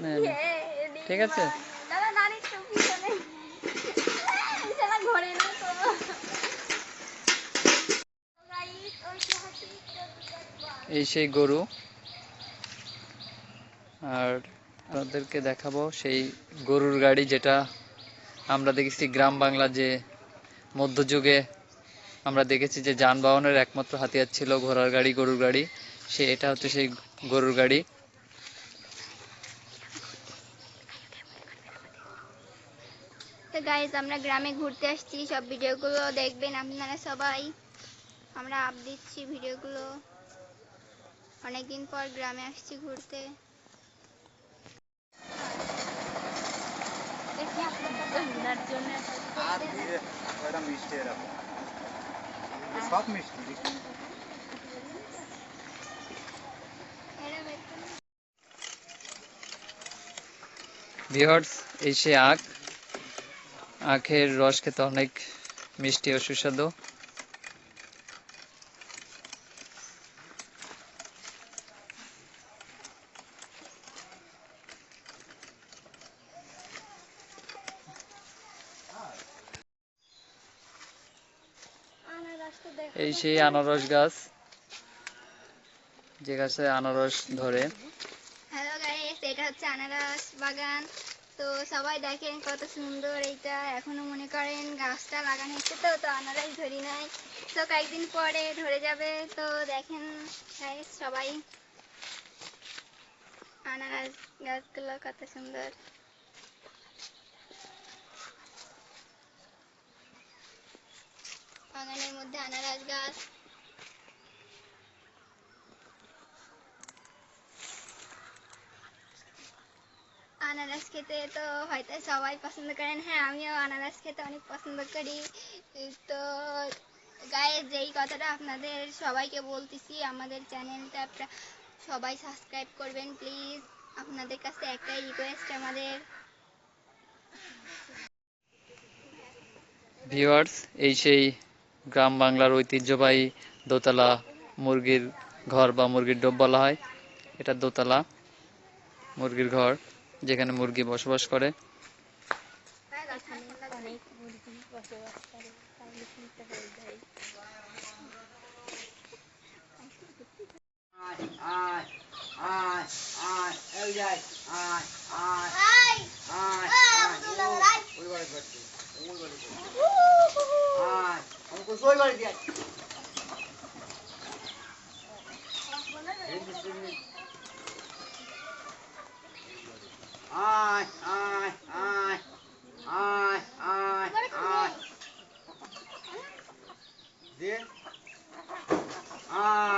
নে। ঠিক আছে। এই সেই গরু। আর আপনাদেরকে দেখাবো সেই গরুর গাড়ি যেটা আমরা দেখেছি গ্রাম বাংলা যে মধ্যযুগে আমরা দেখেছি যে যানবাহনের একমাত্র হাতিয়ার ছিল ঘোড়ার গাড়ি গরুর গাড়ি। সে এটা হচ্ছে সেই গরুর গাড়ি। তো গাইস আমরা গ্রামে ঘুরতে আসছি। সব ভিডিওগুলো দেখবেন আপনারা সবাই। আমরা আপ দিচ্ছি ভিডিওগুলো। অনেকদিন পর গ্রামে আসছি ঘুরতে। আর দিয়ে ওটা মিষ্টি এরকম সব মিষ্টি ভিওর্স এই সে আখ। আখের রস খেতে অনেক মিষ্টি ও সুস্বাদু। এই সেই আনারস গাছ, যে গাছে আনারস ধরে। হ্যালো গাইস এটা হচ্ছে আনারস বাগান। তো সবাই দেখেন কত সুন্দর এইটা। এখনও মনে করেন গাছটা লাগানো হচ্ছে তো তো আনারস ধরি নাই। তো কয়েকদিন পরে ধরে যাবে। তো দেখেন সবাই আনারস গাছগুলো কত সুন্দর। বাগানের মধ্যে আনারস গাছ। আনারস খেতে তো হয়তো সবাই পছন্দ করেন। হ্যাঁ আমিও আনারস খেতে অনেক পছন্দ করি। তো গায়ে যেই কথাটা আপনাদের সবাইকে বলতেছি, আমাদের চ্যানেলটা সবাই সাবস্ক্রাইব করবেন, প্লিজ। আপনাদের কাছে একটাই রিকোয়েস্ট আমাদের ভিউয়ার্স, এই সেই গ্রাম বাংলার ঐতিহ্যবাহী দোতলা মুরগির ঘর বা মুরগির ডোব বলা হয়। এটা দোতলা মুরগির ঘর। যেখানে মুরগি বসবাস করে Thank you. Ai, ai, ai. Ai, ai, ai. Gì? Ai.